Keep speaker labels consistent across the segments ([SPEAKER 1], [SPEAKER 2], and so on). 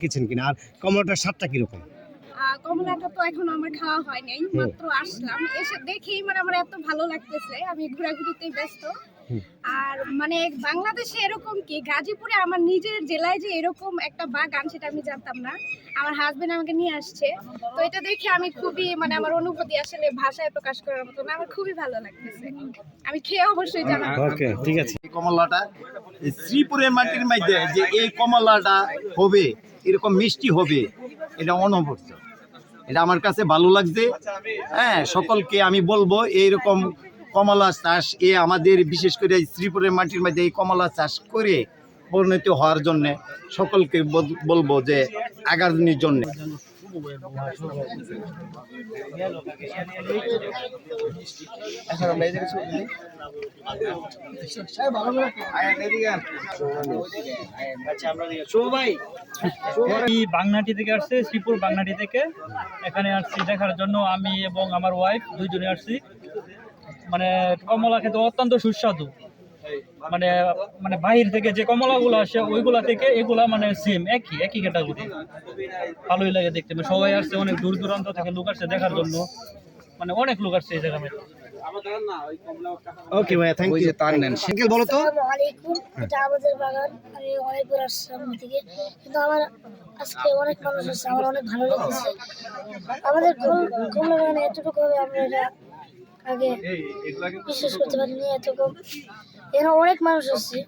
[SPEAKER 1] খেয়েছেন কিনা? আর কমলাটার স্বাদটা কীরকম?
[SPEAKER 2] কমলাটা তো এখনও আমার খাওয়া হয় নাই মাত্র আসলাম। এসে দেখেই মানে আমার এত ভালো লাগতেছে আমি ঘোরাঘুরিতে ব্যস্ত। আর মানে বাংলাদেশে এরকম কি? গাজীপুরে আমার নিজের জেলায় যে এরকম একটা বাগান সেটা আমি জানতাম না। আমার হাজবেন্ড আমাকে নিয়ে আসছে। তো এটা দেখে আমি খুবই মানে আমার অনুভূতি আসলে ভাষায় প্রকাশ করার মতো না আমার খুবই ভালো লাগতেছে। আমি খেয়ে অবশ্যই জানাব।
[SPEAKER 1] ওকে ঠিক আছে।
[SPEAKER 3] কমলাটা শ্রীপুরের মাটির মধ্যে যে এই কমলাটা হবে এরকম মিষ্টি হবে, এটা অনবর্ত এটা আমার কাছে ভালো লাগছে। হ্যাঁ সকলকে আমি বলব, এইরকম কমলা চাষ, এ আমাদের বিশেষ করে শ্রীপুরের মাটির মধ্যে এই কমলা চাষ করে পরিণত হওয়ার জন্যে সকলকে বল- বলব যে আগামীর জন্য।
[SPEAKER 4] এই বাংনাটি থেকে আসছে, শ্রীপুর বাংনাটি থেকে। এখানে আসছি দেখার জন্য আমি এবং আমার ওয়াইফ দুইজনে আসছি। মানে কমলা খেতে অত্যন্ত সুস্বাদু। মানে মানে বাহির থেকে যে কমলাগুলো আসে ওইগুলা থেকে এগুলা মানে সেম একই একই ক্যাটাগরি ভালোই লাগে দেখতে। মানে সবাই আসছে অনেক দূর দূরান্ত থেকে লোক আসছে দেখার জন্য। মানে অনেক লোক আসছে এই জায়গায়।
[SPEAKER 1] ওকে ভাইয়া থ্যাংক ইউ তার নেন। সাইকেল বলো তো।
[SPEAKER 5] আসসালামু আলাইকুম। এটা আমাদের বাগান। আমি অনেক দূর আসছি থেকে কিন্তু আমার আজকে অনেক মানুষ আসছে। আমার অনেক ভালো লেগেছে। আমাদের কমলা বাগানে এতটুকু হবে আমরা এটা আগে বিশ্বাস করতে পারিনি। এত কম এখানে অনেক মানুষ আসছে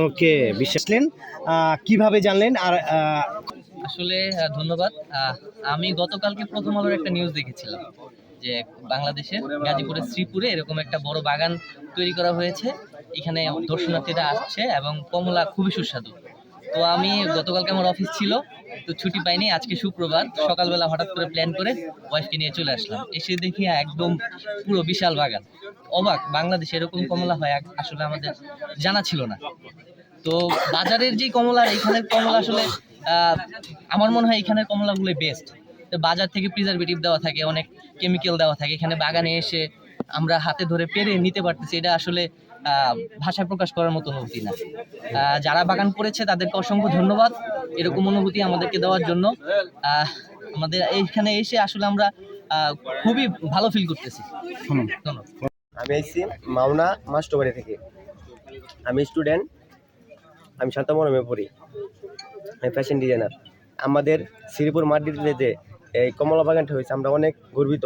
[SPEAKER 1] ওকে বিশ্বাসলেন আহ, কীভাবে জানলেন? আর আহ,
[SPEAKER 6] আসলে ধন্যবাদ। আহ, আমি গতকালকে প্রথম আলোর একটা নিউজ দেখেছিলাম যে বাংলাদেশের গাজীপুরের শ্রীপুরে এরকম একটা বড় বাগান তৈরি করা হয়েছে। এখানে দর্শনার্থীরা আসছে এবং কমলা খুবই সুস্বাদু। তো আমি গতকালকে আমার অফিস ছিল, তো ছুটি পাইনি, আজকে শুক্রবার সকালবেলা হঠাৎ করে প্ল্যান করে ওয়াইফকে নিয়ে চলে আসলাম। এসে দেখি একদম পুরো বিশাল বাগান। অবাক, বাংলাদেশে এরকম কমলা হয় আসলে আমাদের জানা ছিল না। তো বাজারের যে কমলা, এখানের কমলা আসলে আমার মনে হয় এখানের কমলাগুলো বেস্ট তো বাজার থেকে প্রিজারভেটিভ দেওয়া থাকে, অনেক কেমিক্যাল দেওয়া থাকে। এখানে বাগানে এসে আমরা হাতে ধরে পেরে নিতে পারতেছি। এটা আসলে ভাষায় প্রকাশ করার মতো অনুভূতি না। আহ, যারা বাগান করেছে তাদেরকে অসংখ্য ধন্যবাদ। এরকম অনুভূতি আমাদেরকে দেওয়ার জন্য। আহ, আমাদের এইখানে এসে আসলে আমরা আহ, খুবই ভালো ফিল করতেছি।
[SPEAKER 7] আমি এসেছি মাওনা মাস্টবাড়ি থেকে। আমি স্টুডেন্ট আমি শান্তমরমে পড়ি। আমি ফ্যাশন ডিজাইনার আমাদের শ্রীপুর মাটিতে এই কমলা বাগানটা হয়েছে আমরা অনেক গর্বিত।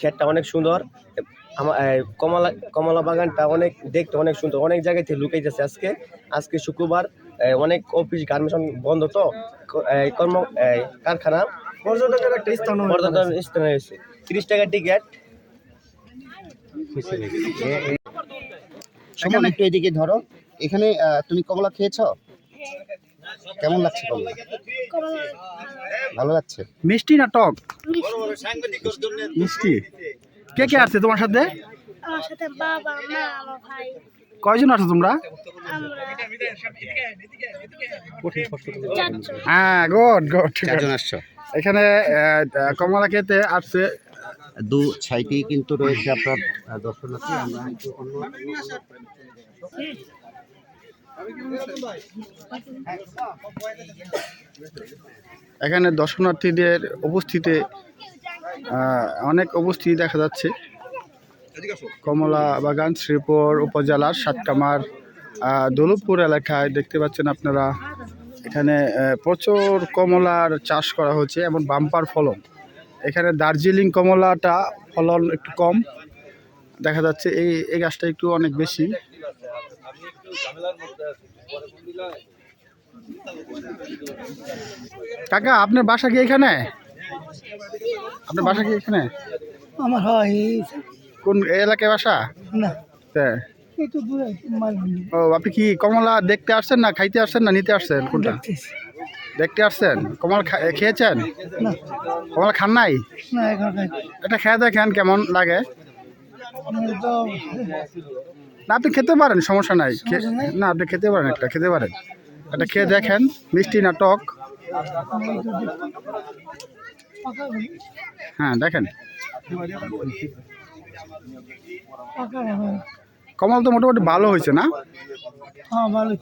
[SPEAKER 7] ক্ষেতটা অনেক সুন্দর। আমার কমলা কমলা বাগানটা অনেক দেখতে অনেক সুন্দর অনেক জায়গায় থেকে লুকাইতেছে আজকে। আজকে শুক্রবার অনেক অফিস গার্মেন্টস বন্ধ তো কর্ম কারখানা। পর্যটকের একটা স্থান পর্যটন স্থান হয়েছে তিরিশ টাকা টিকিট
[SPEAKER 1] সুমন একটু এদিকে ধরো। এখানে আহ, তুমি কমলা খেয়েছো? কেমন লাগছে কমলা? ভালো লাগছে?
[SPEAKER 8] মিষ্টি না টক? মিষ্টি। কে কে আছে তোমার সাথে?
[SPEAKER 5] আমার সাথে বাবা মা আমার ভাই।
[SPEAKER 8] কয়জন আছো তোমরা? হ্যাঁ গুড গুড
[SPEAKER 1] চারজন আসছো।
[SPEAKER 8] এখানে কমলা খেতে আসছে?
[SPEAKER 1] দু ছাইটি কিন্তু রয়েছে আপনার দর্শনার্থী আমরা অন্য
[SPEAKER 8] এখানে দর্শনার্থীদের উপস্থিতি অনেক উপস্থিতি দেখা যাচ্ছে। কমলা বাগান শ্রীপুর উপজেলার সাতকামার আহ, দৌলতপুর এলাকায় দেখতে পাচ্ছেন আপনারা। এখানে প্রচুর কমলার চাষ করা হচ্ছে এবং বাম্পার ফলন। এখানে দার্জিলিং কমলাটা ফলন একটু কম। দেখা যাচ্ছে এই এই গাছটা একটু অনেক বেশি। কাকা আপনার বাসা কি এখানে? আপনার বাসা কি এখানে?
[SPEAKER 9] আমার হয়
[SPEAKER 8] কোন এলাকায় বাসা?
[SPEAKER 9] না।
[SPEAKER 8] হ্যাঁ ও আপনি কি কমলা দেখতে আসছেন না খাইতে আসছেন না নিতে আসছেন কোনটা? দেখতে আসছেন? কমলা খেয়েছেন? কমলা খান নাই। এটা খেয়ে দেখেন কেমন লাগে। না আপনি খেতে পারেন সমস্যা নাই। খে-
[SPEAKER 9] সমস্যা নাই?
[SPEAKER 8] না আপনি খেতে পারেন একটা খেতে পারেন। এটা খেয়ে দেখেন মিষ্টি না টক? হ্যাঁ দেখেন। কমল তো মোটামুটি ভালো হয়েছে না?
[SPEAKER 9] হ্যাঁ ভালো